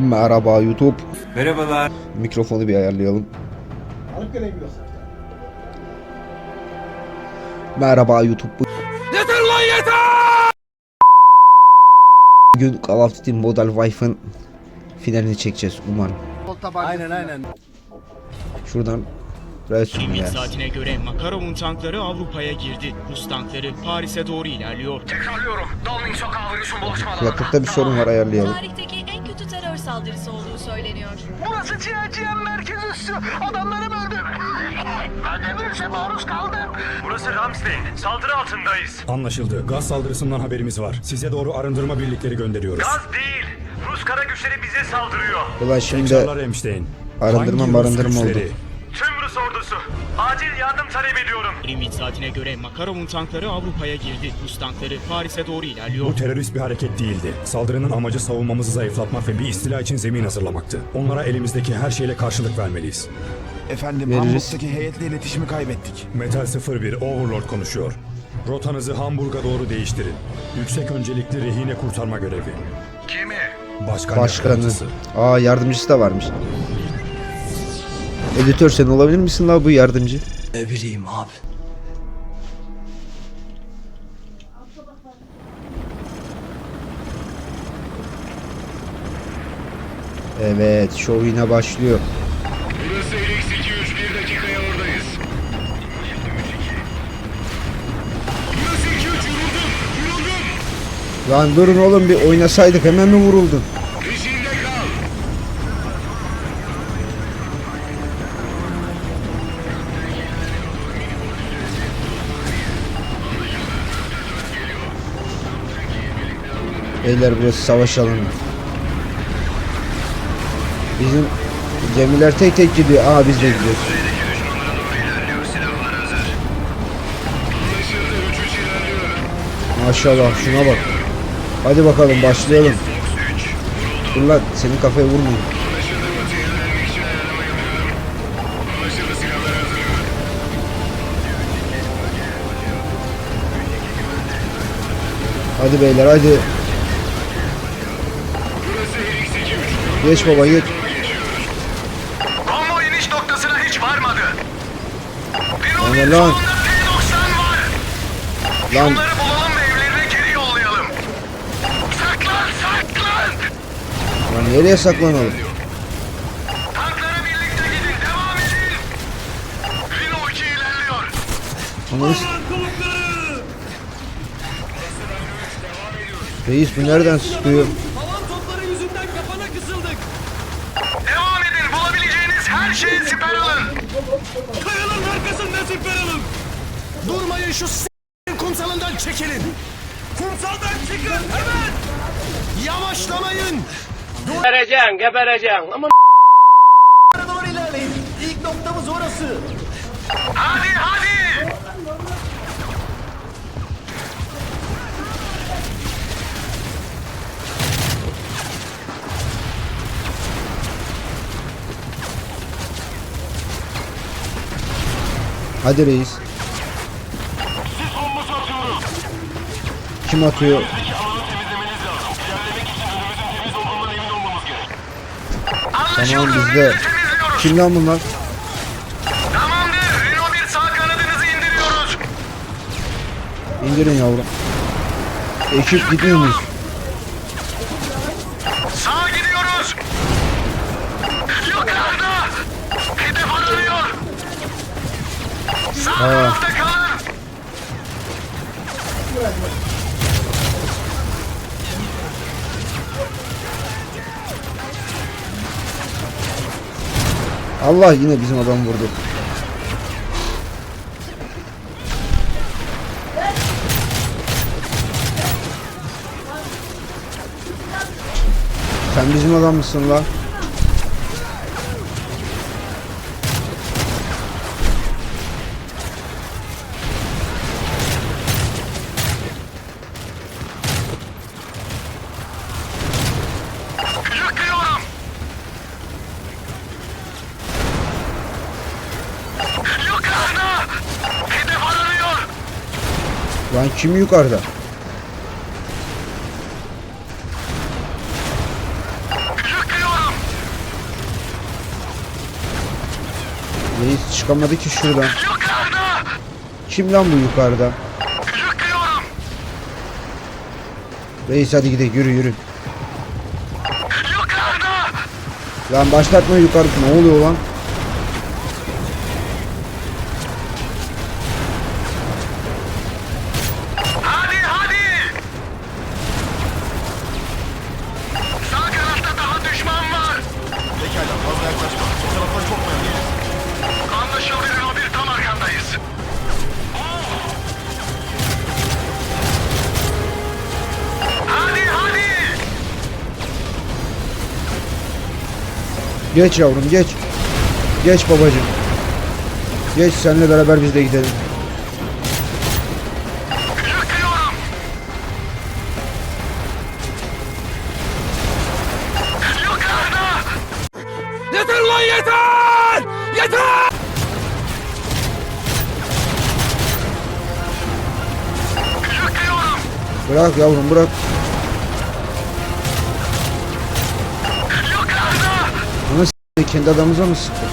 Merhaba YouTube. Merhabalar. Mikrofonu bir ayarlayalım. Merhaba YouTube. Yeter lan yeter! Bugün Call of Duty Modern Warfare'ın finalini çekeceğiz umarım. Aynen aynen. Şuradan resim Limit ya. saatine göre Makarov'un tankları Avrupa'ya girdi. Rus tankları Paris'e doğru ilerliyor. Tekrarlıyorum. Downing Sokağı virüsün buluşma alanında. Kulaklıkta bir sorun var ayarlayalım. Tarihteki saldırısı olduğu söyleniyor. Burası CHCM merkez üssü. Adamlarım öldü. Ben de virüse maruz kaldım. Burası Ramstein. Saldırı altındayız. Anlaşıldı. Gaz saldırısından haberimiz var. Size doğru arındırma birlikleri gönderiyoruz. Gaz değil. Rus kara güçleri bize saldırıyor. Ulan şimdi Tekrarlar. Arındırma Hangi marındırma oldu. güçleri? Rus ordusu. Acil yardım talep ediyorum. Limit saatine göre Makarov'un tankları Avrupa'ya girdi. Rus tankları Paris'e doğru ilerliyor. Bu terörist bir hareket değildi. Saldırının amacı savunmamızı zayıflatmak ve bir istila için zemin hazırlamaktı. Onlara elimizdeki her şeyle karşılık vermeliyiz. Efendim Veririz. Hamburg'daki heyetle iletişimi kaybettik. Metal 01 Overlord konuşuyor. Rotanızı Hamburg'a doğru değiştirin. Yüksek öncelikli rehine kurtarma görevi. Kimi? Başkan başkanı. yardımcısı. Aa yardımcısı da varmış. Editör sen olabilir misin la bu yardımcı? Ne bileyim abi. Evet şov yine başlıyor. Burası Elix 203. Bir dakikaya oradayız. 102 vuruldum. Vuruldum. Lan durun oğlum bir oynasaydık hemen mi vuruldun? Beyler burası savaş alanı. Bizim gemiler tek tek gidiyor. Aa biz de gidiyoruz. Maşallah şuna bak. Hadi bakalım başlayalım. Dur lan senin kafaya vurmayayım. Hadi beyler hadi. Geç baba geç. Konvoy iniş noktasına hiç varmadı. Oyun lan. sonunda P90 var. Lan Onları bulalım ve evlerine geri yollayalım. Saklan saklan. lan nereye saklanalım? Tanklara birlikte gidin devam edin. Rino 2 ilerliyor. Ananı s- Reis bu nereden sıkıyor? Siper alın. Durmayın şu s**in kumsalından çekilin. Kumsaldan çıkın hemen. Yavaşlamayın. Gebereceksin, gebereceksin. Ama Hadi reis. Kim atıyor? Tamam bizde. Kim lan bunlar? Tamamdır. Rino 1 sağ kanadınızı indiriyoruz. İndirin yavrum. Ekip gidiyor muyuz? Allah yine bizim adam vurdu. Sen bizim adam mısın lan? Kim yukarıda? Reis çıkamadı ki şuradan. Kim lan bu yukarıda? Reis hadi gidelim yürü yürü. Lan başlatma yukarıda ne oluyor lan? Geç yavrum geç. Geç babacığım. Geç seninle beraber biz de gidelim. Yeter lan yeter! Yeter! Bırak yavrum bırak. Kendi adamımıza mı sıktı?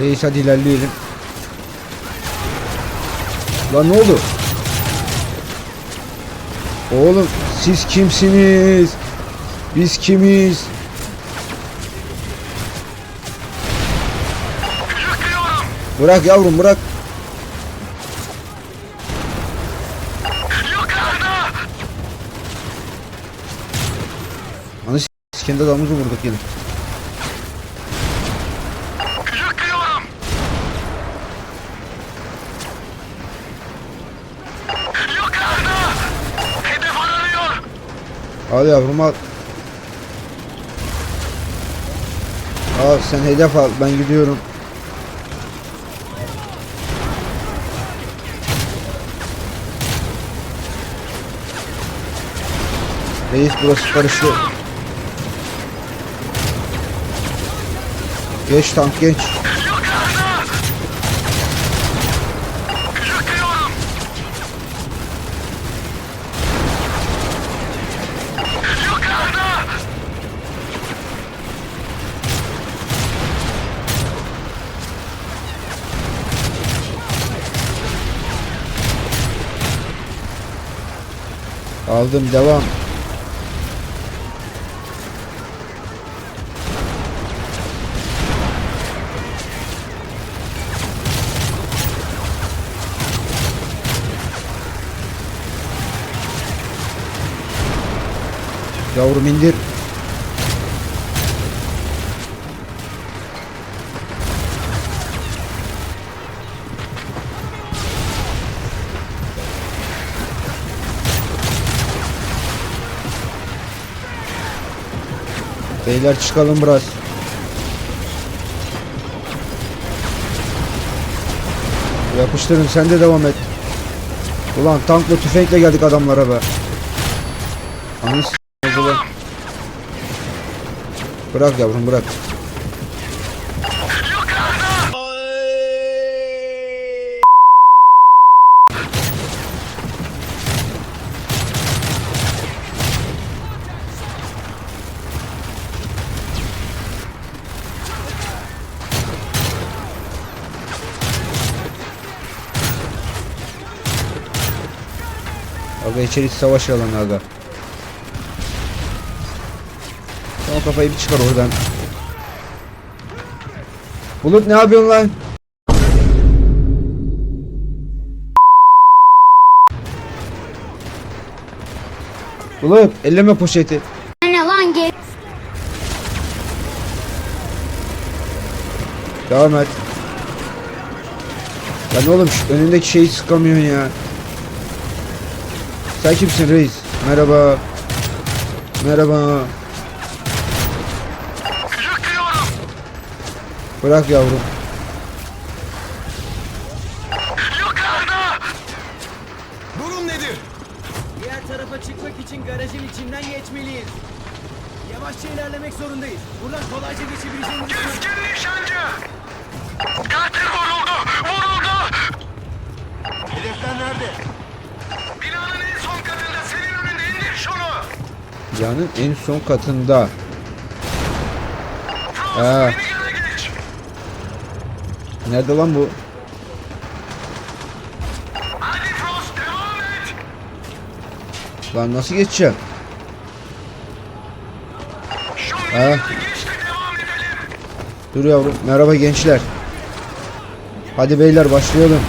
Reis hadi ilerleyelim. Lan ne oldu? Oğlum siz kimsiniz? Biz kimiz? Bırak yavrum bırak. Yukarıda! Ana s- kendi adamımızı vurduk yine. Al yavrum al. Al sen hedef al ben gidiyorum. Reis burası karıştı. Geç tank geç. Yukarıda! Yıkıyorum! Yukarıda! Aldım devam. Yavrum indir. Beyler çıkalım biraz. Yapıştırın sen de devam et. Ulan tankla tüfekle geldik adamlara be. Anı ulan. Bırak yavrum bırak. Aga içeri savaş alanı aga. Sen o kafayı bir çıkar oradan. Bulut ne yapıyorsun lan? Bulut elleme poşeti. Ne lan gel. Devam et. Lan oğlum şu önündeki şeyi sıkamıyorsun ya. Sen kimsin reis? Merhaba. Merhaba. Bırak yavrum. Yanın en son katında. Geç! Nerede lan bu? Lan nasıl geçeceğim? Edelim! Dur yavrum. Merhaba gençler. Hadi beyler başlayalım.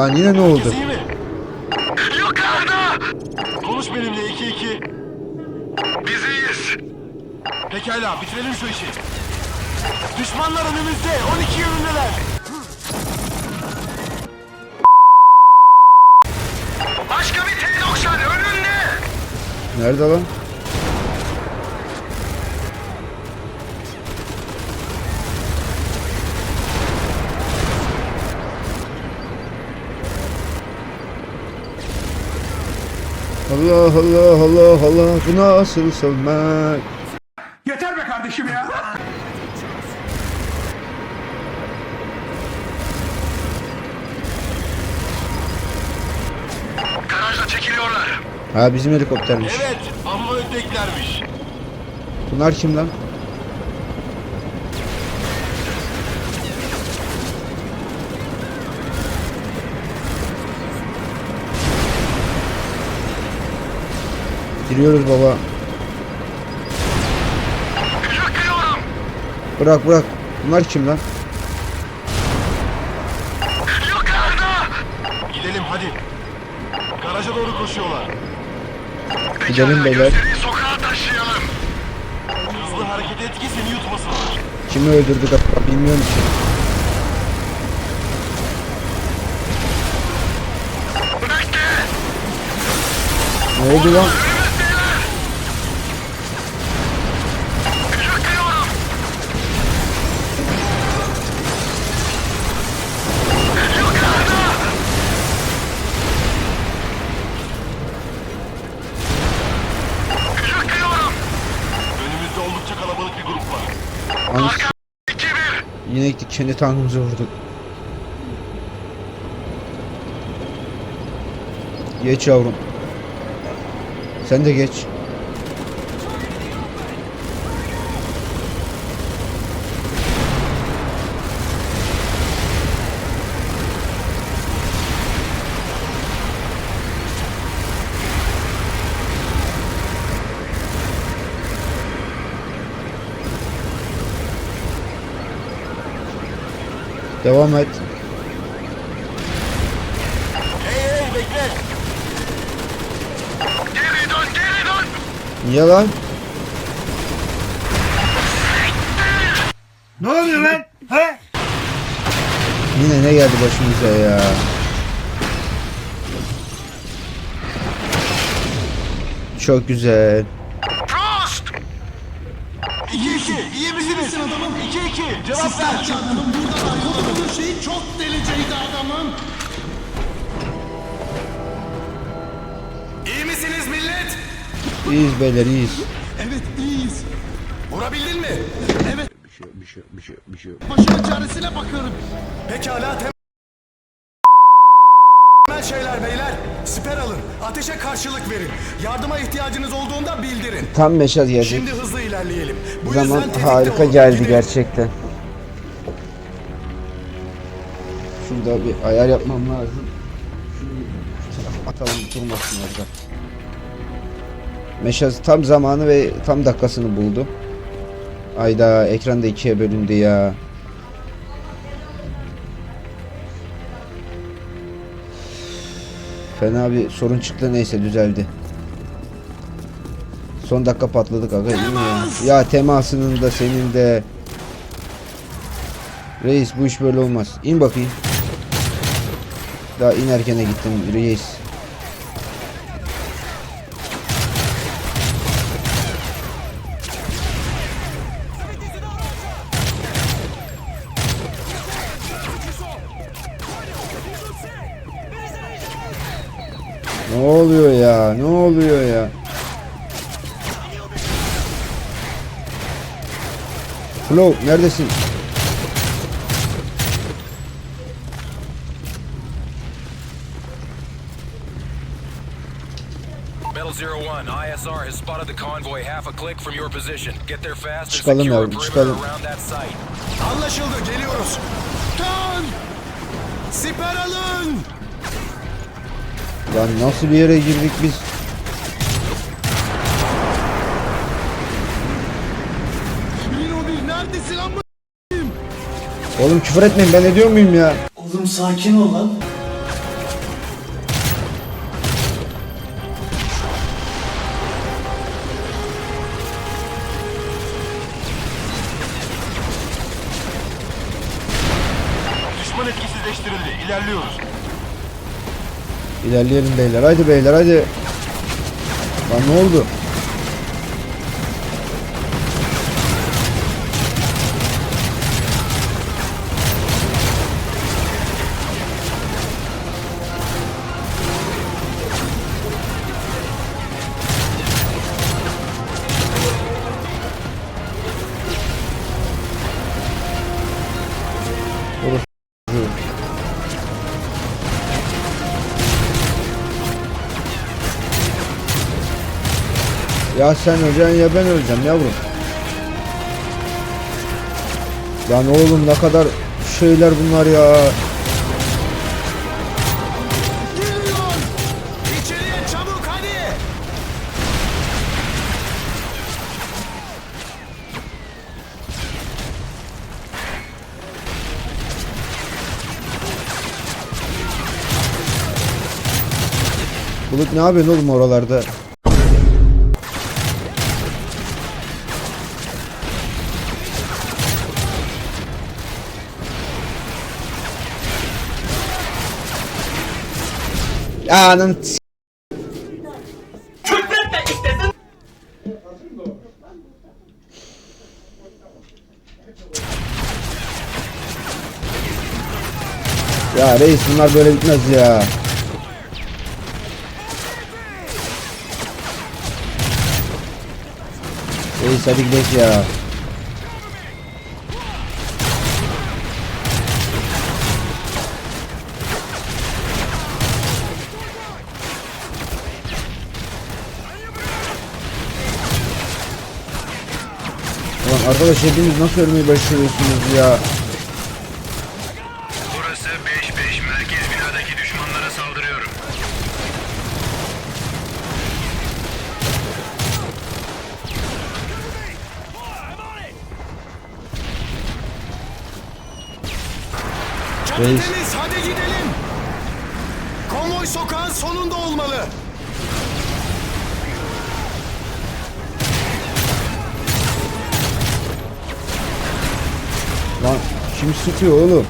Lan yine ne oldu? İyi mi? Yukarıda! Konuş benimle 2-2. Biziz! Pekala bitirelim şu işi. Düşmanlar önümüzde 12 yönündeler. Başka bir T-90 önünde! Nerede lan? Allah Allah Allah Allah bu nasıl sevmek? Yeter be kardeşim ya. Garajda çekiliyorlar. Ha bizim helikoptermiş. Evet amma öteklermiş. Bunlar kim lan? Giriyoruz baba. Bırak bırak. Bunlar kim lan? Yukarıda! Gidelim hadi. Garaja doğru koşuyorlar. Gidelim beyler. Sokağa taşıyalım. Hızlı hareket et ki seni yutmasınlar. Kimi öldürdük acaba bilmiyorum ki. Ne oldu lan? Kendi tankımızı vurduk. Geç yavrum. Sen de geç. Devam et. Hey hey bekle. Geri dön, geri dön! Niye lan? Ne oluyor lan? He? Yine ne geldi başımıza ya? Çok güzel. Frost! 2-2 iyi misiniz? 2-2 cevap ver. İyi misiniz millet? İyiyiz beyler iyiyiz. Evet iyiyiz. Vurabildin mi? Evet. Bir şey bir şey bir şey bir şey. Başımın çaresine bakıyorum. Pekala temel şeyler beyler. Ateşe karşılık verin. Yardıma ihtiyacınız olduğunda bildirin. Tam meşaz geldi. Şimdi hızlı ilerleyelim. Bu Zaman harika olun. geldi Gidin. gerçekten. Şurada bir ayar yapmam lazım. Şunu şu atalım durmasın orada. Meşaz tam zamanı ve tam dakikasını buldu. Ayda ekranda ikiye bölündü ya. Fena bir sorun çıktı neyse düzeldi. Son dakika patladık aga iyi mi ya? Ya temasının da senin de. Reis bu iş böyle olmaz. İn bakayım. Daha inerkene gittim reis. Ne oluyor ya? Ne oluyor ya? Flow neredesin? Metal Zero One, ISR has spotted the convoy half a click from your position. Get there fast and Çıkalım yavrum, perimeter çıkalım. around that site. Anlaşıldı geliyoruz. Dön! Siper alın! Lan nasıl bir yere girdik biz? Oğlum küfür etmeyin ben ediyor muyum ya? Oğlum sakin ol lan. İlerleyelim beyler. Haydi beyler haydi. Lan ne oldu? Ya sen öleceksin ya ben öleceğim yavrum. Lan oğlum ne kadar şeyler bunlar ya. Geliyor! İçeriye çabuk hadi! Bulut ne yapıyorsun oğlum oralarda? Anam Ya reis bunlar böyle bitmez ya. Reis hadi gidelim ya. Ulan arkadaş hepiniz nasıl ölmeyi başarıyorsunuz ya? Burası 5-5. Merkez binadaki düşmanlara saldırıyorum. Reis. Lan kim sıkıyor oğlum?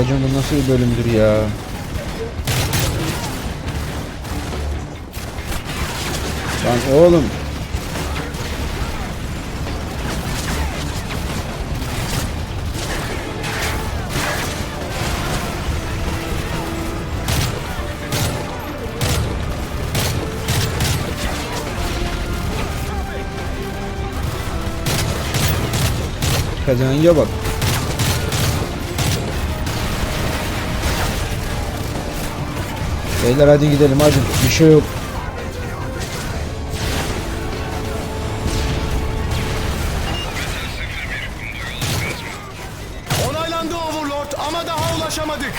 Babacım bu nasıl bir bölümdür ya? Lan oğlum. Kazanınca bak. Beyler hadi gidelim hadi. Bir şey yok. Onaylandı Overlord ama daha ulaşamadık.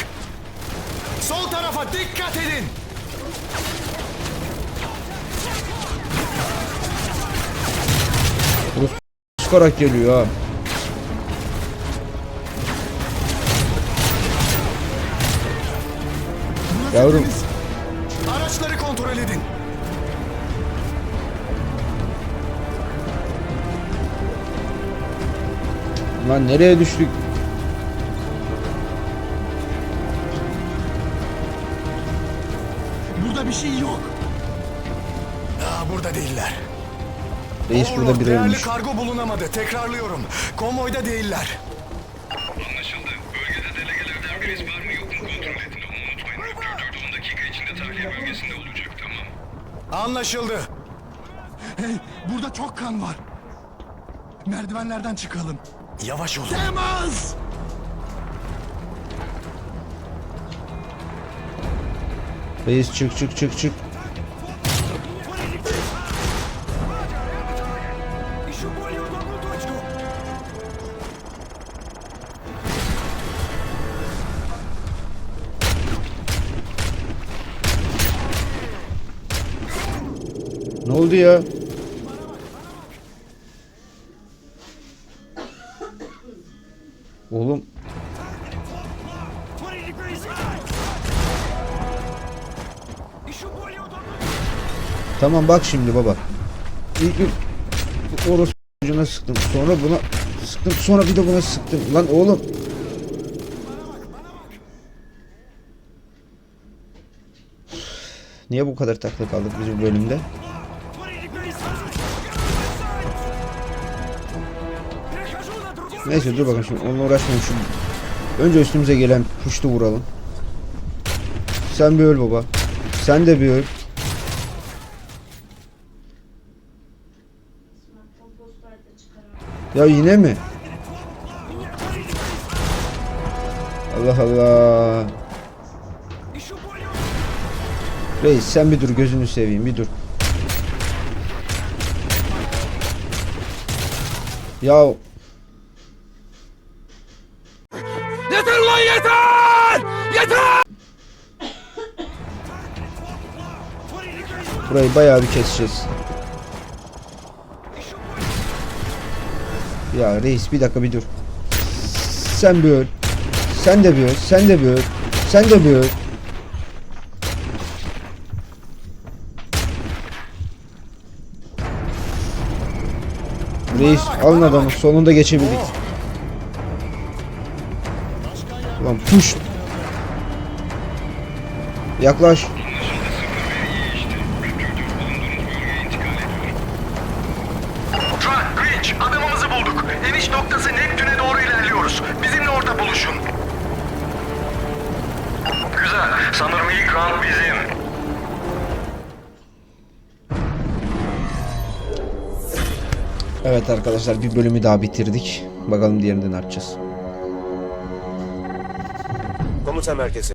Sol tarafa dikkat edin. sıkarak geliyor ha. Yavrum lan nereye düştük? Burada bir şey yok. Aa, burada değiller. Reis burada biri değerli ölmüş. kargo bulunamadı. Tekrarlıyorum. Konvoyda değiller. Anlaşıldı. Bölgede delegelerden birisi var mı yok mu kontrol edin ama unutmayın. Raptor 10 dakika içinde tahliye bölgesinde olacak tamam. Anlaşıldı. Hey, burada çok kan var. Merdivenlerden çıkalım. Yavaş olun. Demaz! Reis çık çık çık çık. Ne oldu ya? Oğlum Tamam bak şimdi baba. İlk bir orospu sıktım. Sonra buna sıktım. Sonra bir de buna sıktım. Lan oğlum. Niye bu kadar taklı kaldık biz bu bölümde? Neyse dur bakalım şimdi onunla uğraşmayalım şimdi. Önce üstümüze gelen puştu vuralım. Sen bir öl baba. Sen de bir öl. Ya yine mi? Allah Allah. Reis sen bir dur gözünü seveyim bir dur. Ya burayı bayağı bir keseceğiz. Ya reis bir dakika bir dur. Sen bir öl. Sen de bir öl. Sen de bir öl. Sen de bir öl. Reis alın adamı sonunda geçebildik. Ulan push. Yaklaş. Evet arkadaşlar bir bölümü daha bitirdik. Bakalım diğerinde ne yapacağız. Komuta merkezi.